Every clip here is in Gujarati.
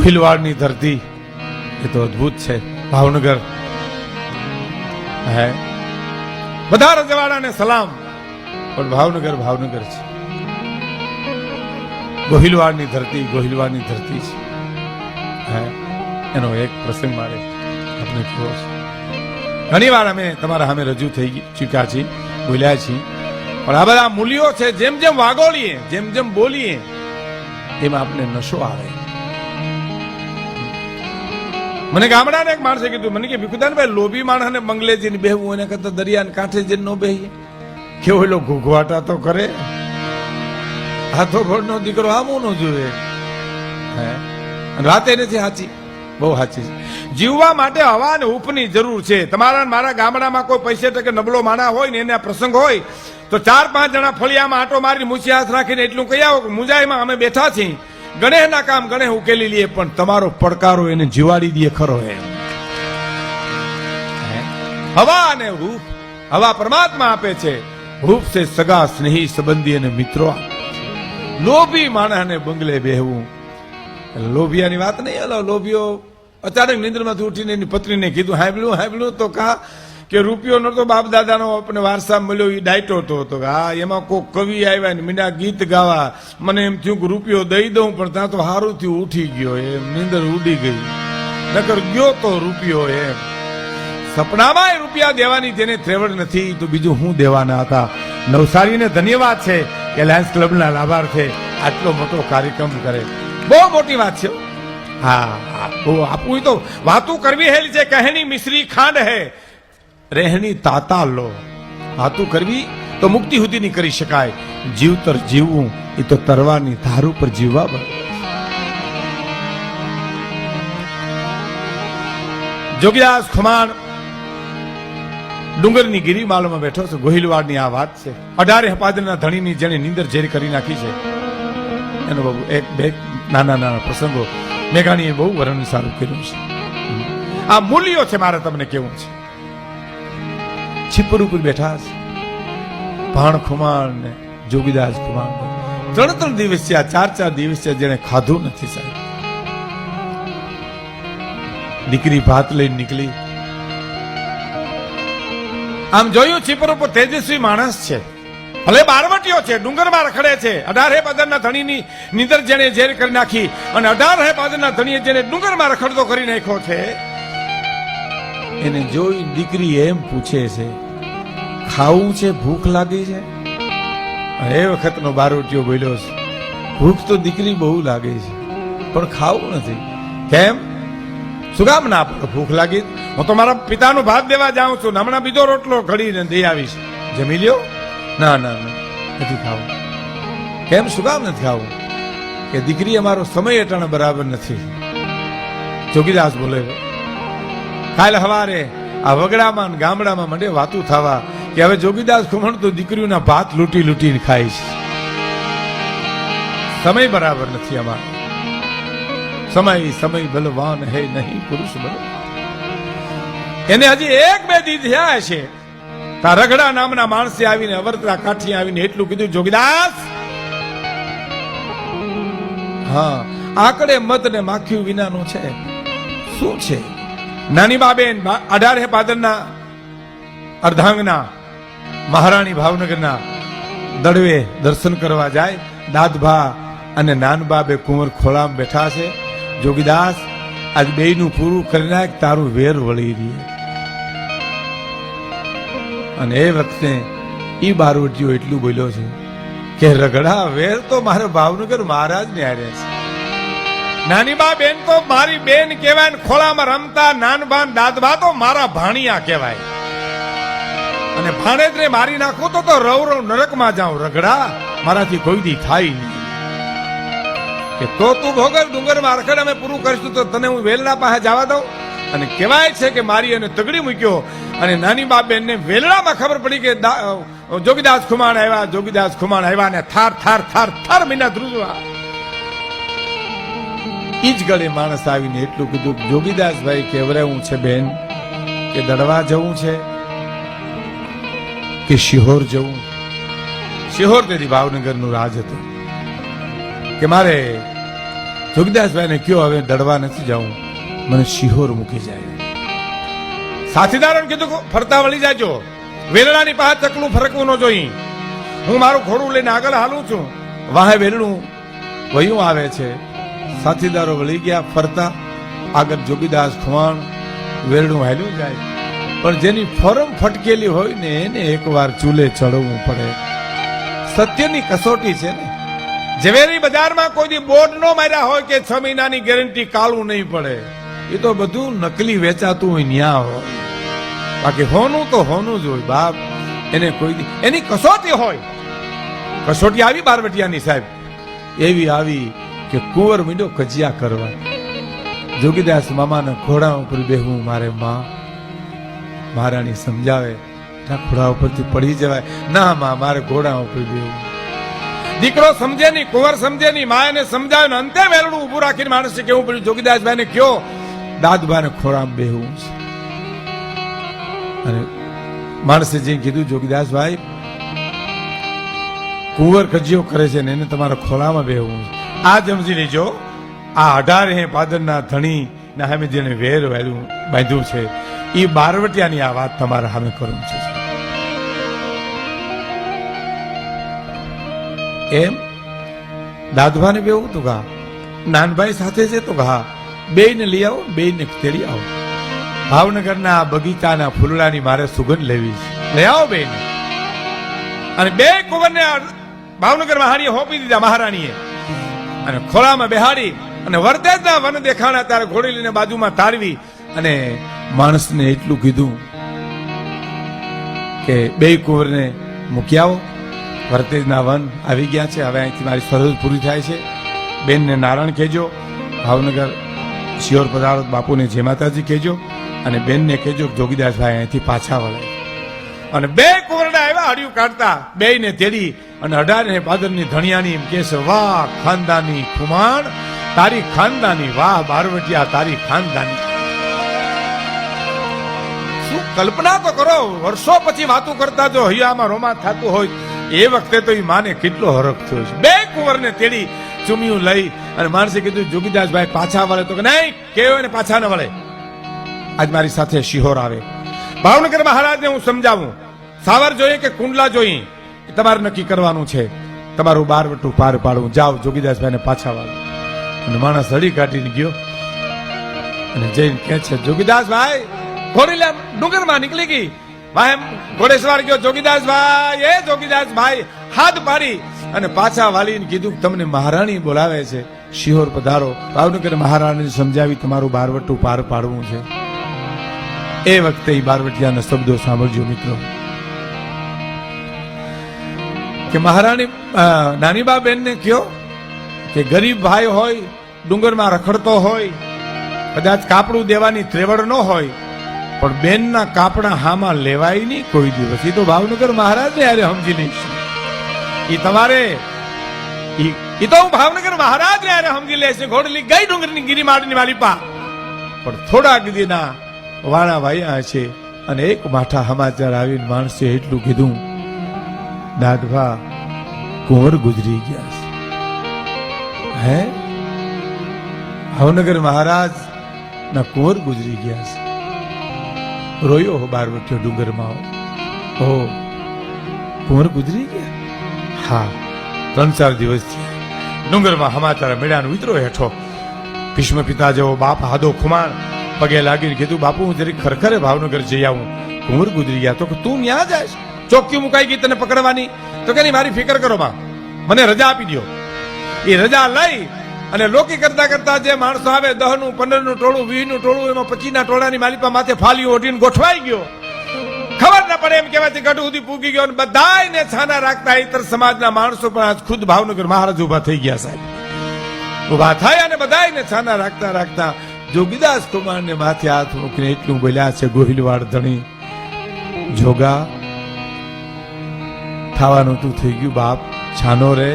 ભીલવાડની ધરતી એ તો અદ્ભુત છે. ભાવનગર. હે. બધા રજવાડાને સલામ. પણ ભાવનગર ભાવનગર છે. ગોહિલવાડની ધરતી ગોહિલવાડની ધરતી છે. હે. એનો એક પ્રસંગ મારે આપણે કહેવો છે. ઘણી વાર અમે તમારા સામે રજૂ થઈ ચૂક્યા છીએ, બોલ્યા છીએ. પણ આ બધા મૂલ્યો છે, જેમ જેમ વાગોળીએ, જેમ જેમ બોલીએ, એમાં આપણે નશો આવે. મને ગામડાને એક માણસે કીધું, મને કે, ભીખુદાનભાઈ, લોભી માણસને બંગલે જઈને બેહવું એને કરતા દરિયાને કાંઠે જઈને ન બેહીએ. કેવો એલો ઘૂઘવાટા તો કરે. હાથો ઘોડનો દીકરો આમું ન જોવે રાતે અને નથી સાચી બહુ સાચી છે. જીવવા માટે હવા અને ઉપની જરૂર છે. તમારા મારા ગામડામાં કોઈ પૈસે ટકે નબળો માણા હોય ને એના પ્રસંગ હોય, તો ચાર પાંચ જણા ફળિયામાં આટો મારી મૂછી હાથ રાખીને એટલું કહી આવો કે, મુંજાઈમાં અમે બેઠા છીએ. ગણેશના કામ ગણેશ ઉકેલી લઈએ પણ તમારો પડકારો એને જીવાડી દે ખરો એમ. હવા અને રૂપ હવા પરમાત્મા આપે છે. રૂપ છે સગા સ્નેહી સંબંધી અને મિત્રો લોભી માણસને બંગલે બેહવું. લોભિયાની વાત નહીં અલો લોભિયો. અચાનક નિંદ્રમાંથી ઉઠીને એની પત્નીને કીધું, હાંભળ્યું હાંભળ્યું તો કા કે રૂપિયો નતો બાપ દાદાનો આપણે વારસા મળ્યો એ ડાયટો તો તો કે, હા, એમાં કોઈ કવિ આવ્યા ને મીંડા ગીત ગાવા. મને એમ થયું કે રૂપિયો દઈ દઉં, પણ ત્યાં તો હારું થયું, ઉઠી ગયો એમ, નીંદર ઉડી ગઈ. નકર ગયો તો રૂપિયો એમ. સપનામાં એ રૂપિયા દેવાની જેને ત્રેવડ નથી, તો બીજું હું દેવાના હતા? નવસારીને ધન્યવાદ છે કે લાયન્સ ક્લબના લાભાર્થે આટલો મોટો કાર્યક્રમ કરે. બહુ મોટી વાત છે. હા આપવું તો વાતું કરવી હેલી છે, કહેણી મિશ્રી ખાંડ હે. રહેણી તાતા લો. વાતું કરવી તો મુક્તિ સુધીની કરી શકાય. જીવતર જીવવું, એ તો તરવાની ધાર ઉપર જીવવા બને જોગીદાસ ખુમાણ, ડુંગરની ગિરિમાળમાં બેઠો છે. ગોહિલવાડની આ વાત છે. અઢારે હપાદરના ધણીની જેને નીંદર ઝેરી કરી નાખી છે. એનો બાબુ એક, બે નાના નાના પ્રસંગો મેઘાણીએ બહુ વર્ણન સારું કર્યું છે. આ મૂલ્યો છે મારે તમને કેવું છે. છીપર ઉપર બેઠા છે ભાણ ખુમાર ને જોગીદાસ ખુમાર ત્રણ ત્રણ દિવસ છે આ ચાર ચાર દિવસ છે જેને ખાધું નથી સાહેબ. દીકરી ભાત લઈને નીકળી. આમ જોયું છીપર ઉપર તેજસ્વી માણસ છે. ભલે બારવટીઓ છે ડુંગરમાં રખડે છે. અઢારે પાદરના ધણીની નીંદર જેને ઝેર કરી નાખી અને અઢારે પાદરના ધણીએ જેને ડુંગરમાં રખડતો કરી નાખ્યો છે. એને જોઈ દીકરી એમ પૂછે છે ખાવું છે, ભૂખ લાગી છે? એ વખતનો બારોટીઓ બોલ્યો છે ભૂખ તો દીકરી બહુ લાગે છે, પણ ખાવું નથી. કેમ? શું કામ ના પડે? ભૂખ લાગી? હું તો મારા પિતાનો ભાત દેવા જાઉં છું. હમણાં બીજો રોટલો ઘડીને દઈ આવીશ. જમી લ્યો. ના ના ના, નથી ખાવું. કેમ? શું કામ નથી ખાવું? કે દીકરી અમારો સમય અટાણે બરાબર નથી. જોગીદાસ બોલે કાલ હવારે આ વગડામાં ગામડામાં મંડે વાતું થવા કે હવે જોગીદાસ ખુમણ તો દીકરીઓના ભાત લૂંટી લૂંટીને ખાય છે. સમય બરાબર નથી અમારો સમય સમય બલવાન હે નહીં, પુરુષ બલ એને હજી એક બે દી થયા છે. તા રગડા નામના માણસે આવીને અવરતરા કાઠી આવીને એટલું કીધું, જોગીદાસ! હા, આકડે મત ને માખ્યું વિનાનું છે. શું છે? નાની બાબેન અઢાર પાદરના અર્ધાંગના. મહારાણી ભાવનગરના દડવે દર્શન કરવા જાય. દાદભા અને નાનબા બે કુંવર ખોળામાં બેઠા છે. જોગીદાસ, આજ બેયનું પૂરું કરી નાખ, તારું વેર વળી રહી. અને એ વખતે ઈ બારવટીયો એટલું બોલ્યો છે કે, રગડા, વેર તો મારે ભાવનગર મહારાજ ને હારે છે. નાની બા બેન તો મારી બેન કહેવાય ખોળામાં રમતા નાનબા ને દાદબા તો મારા ભાણિયા કહેવાય. અને ભાણેજને મારી નાખું તો તો રવ રવ નરકમાં જાઉં. રગડા મારાથી કોઈ દી થાય નહીં. કે તો તું ભોગવ ડુંગરમાં મારખડ અમે પૂરું કરીશું તો તને હું વેલના પાસે જવા દઉં. અને કહેવાય છે કે મારી અને તગડી મૂક્યો અને નાની બા બેનને વેલડામાં ખબર પડી કે જોગીદાસ ખુમાણ આવ્યા, જોગીદાસ ખુમાણ આવ્યા ને થાર થાર થાર થાર મહિના ધ્રુજવા. ઈજ ગળે માણસ આવીને એટલું કીધું જોગીદાસભાઈ જોગીદાસભાઈ, કેવરાવું છે બેન? કે દડવા જવું છે? કે શિહોર જવું? શિહોર તેથી ભાવનગરનું રાજ હતું. કે મારે જોગદાસભાઈને કયો હવે દડવા નથી જાઉં, મને શિહોર મૂકી જાય. સાથીદારોને કીધું ફરતા વળી જાજો. વેલણાની પાસે ચકલું ફરકવું ન જોઈ. હું મારું ઘોડું લઈને આગળ હાલું છું. વાહે વેલણું વયું આવે છે. સાથીદારો વળી ગયા, ફરતા. આગળ જોગીદાસ ખુવાણ વેરણું હાલ્યું જાય. પણ જેની ફરમ ફટકેલી હોય ને એને એકવાર ચૂલે ચડવું પડે. સત્યની કસોટી છે ને. ઝવેરી બજારમાં કોઈ બોર્ડ નો માર્યા હોય કે છ મહિનાની ગેરંટી કાળું નહીં પડે. એ તો બધું નકલી વેચાતું હોય ન્યા હોય. બાકી હોનું તો હોનું જ હોય બાપ. એને કોઈ એની કસોટી હોય. કસોટી આવી બારવટિયાની સાહેબ. એવી આવી કે કુંવર મીંડો કજિયા કરવા. જોગીદાસ મામાના ઘોડા ઉપર બેહવું મારે માં. મહારાણી સમજાવે, ના, ઘોડા ઉપરથી પડી જવાય. ના, માં, મારે ઘોડા ઉપર દીકરો સમજે નહીં, કુંવર સમજે નહીં મા એને સમજાવે અંતે વેલડું ઊભું રાખીને માણસે કેવું પડ્યું? જોગીદાસભાઈ ને કયો દાદભાઈ ખોરામ બેહવું અને માણસે જે કીધું, જોગીદાસભાઈ, કુંવર કજીઓ કરે છે ને એને તમારા ખોળામાં બેહવું આ સમજી લેજો, આ અઢાર હે પાદરના ધણી ના સામે જેને વેર વાળ્યું બાંધ્યું છે. એ બારવટિયાની આ વાત તમારા સામે કરું છું એમ? દાદભાને બેવું હતું ઘા નાનભાઈ સાથે છે તો ઘા બે ને લઈ આવો બે ને તેડી આવો. ભાવનગરના બગીચાના ફૂલડાની મારે સુગંધ લેવી છે. લઈ આવો બે અને બે કુંવરને ભાવનગર મહારાણીએ હોપી દીધા મહારાણીએ. અને ખોળામાં બેહાડી અને વરતેજના વન દેખાણા ત્યારે ઘોડી લઈને બાજુમાં તારવી અને માણસને એટલું કીધું કે બે કુંવરને મૂકી આવો વરતેજના વન આવી ગયા છે. હવે અહીંથી મારી ફરજ પૂરી થાય છે. બેનને નારાયણ કહેજો. ભાવનગર શિયોર પધારો, બાપુને માતાજી કહેજો અને બેનને કહેજો જોગીદાસભાઈ અહીંથી પાછા વળે. અને બે કુંવરડા આવ્યા હડિયું કાઢતા બે ને તેડી અને અઢાર ને પાદરની ધણિયાની એમ કે છે, વાહ, ખાનદાની ખુમાણ, તારી ખાનદાની વાહ, બારવટિયા, તારી ખાનદાની શું કલ્પના તો કરો, વર્ષો પછી વાતો કરતા જો હૈયામાં રોમાં થતું હોય, એ વખતે તો એ માને કેટલો હરખ થયો છે. બે કુંવરને તેડી ચુમિયું લઈ અને માણસે કીધું, જોગીદાસભાઈ પાછા વળે. તો કે, નહીં, કેવો ને પાછા ન વળે. આજ મારી સાથે શિહોર આવે. ભાવનગર મહારાજને હું સમજાવું. સાવર જોઈએ કે કુંડલા જોઈએ? તમારે નક્કી કરવાનું છે. તમારું બારવટું પાર પાડવું. જાઓ, જોગીદાસભાઈને પાછા વાળો. અને માણસ હળી કાઢીને ગયો. અને જઈને કહે છે, જોગીદાસભાઈ ઘોડીલા ડુંગરમાં નીકળી ગઈ. વાહ એમ ઘોડેસવાર ગયો, જોગીદાસભાઈ, એ જોગીદાસભાઈ, હાથ પાડી. અને પાછા વાલીને કીધું તમને મહારાણી બોલાવે છે. શિહોર પધારો. ભાવનગર મહારાણીને સમજાવી તમારું બારવટું પાર પાડવું છે. એ વખતે બારવટિયાના શબ્દો સાંભળજો મિત્રો. કે મહારાણી નાની બા બેનને કયો કે ગરીબ ભાઈ હોય, ડુંગરમાં રખડતો હોય, કદાચ કાપડું દેવાની ત્રેવડ ન હોય પણ બેનના કાપડા હામાં લેવાય નહીં કોઈ દિવસ. એ તો ભાવનગર મહારાજને હારે સમજી લઈશ એ તમારે એ તો હું ભાવનગર મહારાજ હારે સમજી લેશે ઘોડલી ગઈ ડુંગરની ગિરિમાળની પા પણ થોડાક દીના વાણા વાયા છે અને એક માઠા સમાચાર આવીને માણસે એટલું કીધું દાદભા કુંવર ગુજરી ગયા છે. હે? ભાવનગર મહારાજ ના કુંવર ગુજરી ગયા છે. રોયો હો બારવટીયો ડુંગરમાં. ઓ કુંવર ગુજરી ગયા? હા, ત્રણ ચાર દિવસ થયા. ડુંગરમાં હમાચાર મેળાનો વિતરો હેઠો. ભીષ્મ પિતા જેવો બાપ હાદો ખુમાણ. પગે લાગીને કીધું, બાપુ, હું જરી ખરખરે ભાવનગર જઈ આવું. કુંવર ગુજરી ગયા. તો તું ક્યાં જાય ચોક્કી મુકાઈ ગઈ તને પકડવાની? તો કે મારી ફિકર કરો મને રજા આપી દો એ રજા લઈ અને લોકી કરતા કરતા જે માણસો આવે દહનું પંદરનું ટોળું વીસનું ટોળું, એમાં પચીસ ના ટોળાની માલિપા માથે ફાલીઓ ઓઢીને ગોઠવાઈ ગયો. ખબર ના પડે એમ કહેવાય ગઢ સુધી પૂગી ગયો અને બધાયને છાના રાખતા ઇતર સમાજના માણસો પણ આજ ખુદ ભાવનગર મહારાજ ઊભા થઈ ગયા સાહેબ. ઊભા થાય અને બધાને છાના રાખતા રાખતા જોગીદાસ કુમારને માથે હાથ મૂકીને એટલું બોલ્યા છે, ગોહિલવાડ ધણી, જોગા, થવાનું તું થઈ ગયું બાપ, છાનો રે,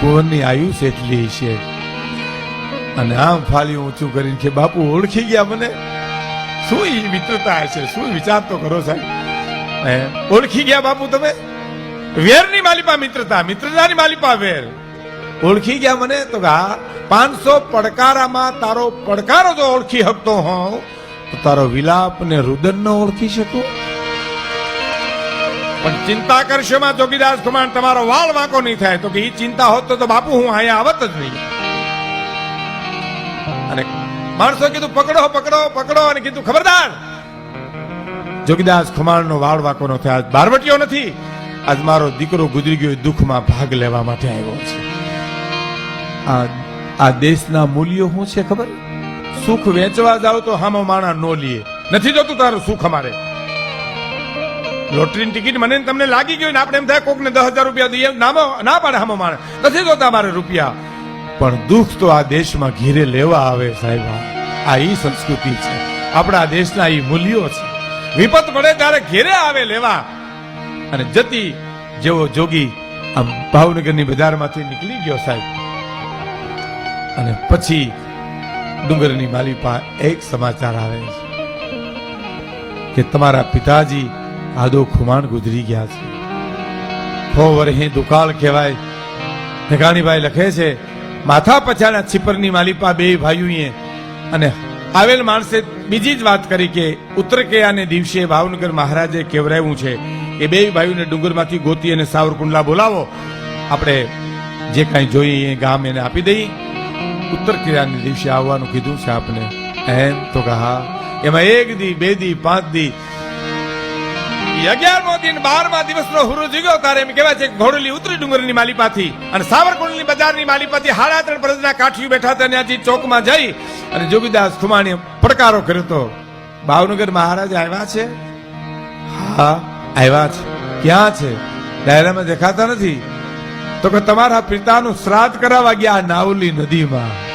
કુંવરની આયુષ એટલી છે અને આમ ફાલી ઊંચું કરીને કે, બાપુ, ઓળખી ગયા મને? શું એ મિત્રતા છે શું વિચાર તો કરો સાહેબ? ઓળખી ગયા બાપુ તમે? વેરની માલિપા મિત્રતા, મિત્રતાની માલિપા વેર. ઓળખી ગયા મને? તો કા પાંચસો પડકારામાં તારો પડકારો જો ઓળખી શકતો હોઉં. તો તારો વિલાપ ને રુદન ન ઓળખી શકું? પણ ચિંતા કરશો માં, જોગીદાસ કુમાર, તમારો વાળ વાંકો નહીં થાય. તો કે એ ચિંતા હોત તો બાપુ હું અહીંયા આવત જ નહીં. અને માણસો કીધું, પકડો પકડો પકડો. અને કીધું, ખબરદાર. જોગીદાસ ખુમાણનો વાળ વાકો નો થયો. આજ બારવટીઓ નથી. આજ મારો દીકરો ગુજરી ગયો દુઃખમાં ભાગ લેવા માટે આવ્યો છે. આ આ દેશના મૂલ્યો શું છે ખબર? સુખ વેચવા જાવ તો હામો માણા નો લીએ નથી જોતું તારું સુખ અમારે. લોટરીની ટિકિટ મને તમને લાગી ગયું ને આપણે એમ થાય કોકને દસ હજાર રૂપિયા દઈએ. નામો, ના પાડે હામો માણે. નથી જોતા મારે રૂપિયા. પણ દુઃખ તો આ દેશમાં ઘીરે લેવા આવે સાહેબ. આ ઈ સંસ્કૃતિ છે. આપણા દેશના ઈ મૂલ્યો છે. વિપત પડે ત્યારે ઘેરે આવે લેવા. અને જતી જેવો જોગી આમ ભાવનગરની બજારમાંથી નીકળી ગયો સાહેબ. અને પછી ડુંગરની માલિપા એક સમાચાર આવે છે. કે તમારા પિતાજી આદો ખુમાણ ગુજરી ગયા છે. ખો વરહે દુકાળ કહેવાય. ભેગાણીભાઈ લખે છે માથા પછાડા છીપરની માલિપા બે ભાઈઓએ અને આવેલ માણસે બીજી જ વાત કરી કે ઉત્તરકેયાને દિવસે ભાવનગર મહારાજે કેવરાયું છે. કે બે ભાઈઓને ડુંગરમાંથી ગોતી અને સાવરકુંડલા બોલાવો. આપણે જે કાંઈ જોઈએ એ ગામ એને આપી દઈએ. ઉત્તર કિરાને દિવસે આવવાનું કીધું છે આપને. એમ તો કહા. એમાં એક દી, બે દી, પાંચ દી પડકારો કર્યો ભાવનગર મહારાજ આવ્યા છે? હા, આવ્યા છે. ક્યાં છે? ડાયરામાં દેખાતા નથી. તો કે તમારા પિતાનું શ્રાદ્ધ કરાવવા ગયા નાવલી નદીમાં.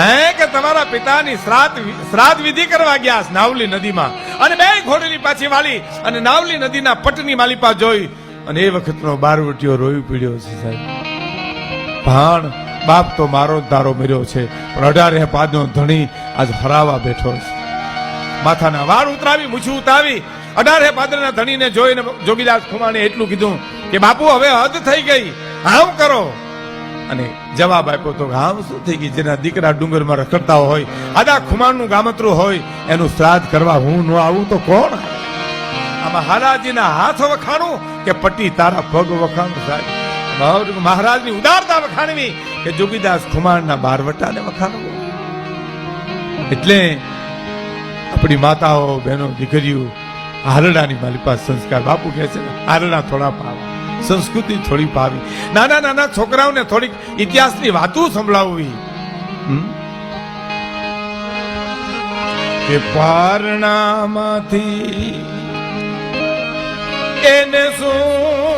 હે, કે તમારા પિતાની શ્રાદ્ધ શ્રાદ્ધ વિધિ કરવા ગયા નાવલી નદીમાં? અને બે ઘોડેલી પાછી વાળી અને નાવલી નદીના પટની માલિપા જોઈ અને એ વખતનો બારવટીયો રોઈ પીડ્યો છે સાહેબ. ભાણ, બાપ તો મારો તારો મર્યો છે, પણ અઢારે પાદનો ધણી આજ હરાવા બેઠો છે. માથાના વાળ ઉતરાવી, મૂછું ઉતાવી, અઢારે પાદરના ધણીને જોઈને જોગીદાસ ખુમાણે એટલું કીધું કે, બાપુ, હવે હદ થઈ ગઈ. આમ કરો. અને જવાબ આપ્યો તો ગામ શું થઈ ગઈ જેના દીકરા ડુંગરમાં રખડતા હોય, આદા ખુમાણનું ગામતરું હોય, એનું શ્રાદ્ધ કરવા હું ન આવું તો કોણ? આમાં હાલાજીના હાથ વખાણું કે પટ્ટી તારા પગ વખાણું સાહેબ? મહારાજની ઉદારતા વખાણવી કે જોગીદાસ ખુમાણના બારવટાને વખાણવું? એટલે આપણી માતાઓ, બહેનો, દીકરીઓ હારડાની મારી પાસે સંસ્કાર બાપુ કહે છે ને હારડા થોડા પાવા સંસ્કૃતિ થોડી ભાવી નાના નાના છોકરાઓને થોડીક ઇતિહાસની વાતો સંભળાવવી? કે પારણામાંથી એને શું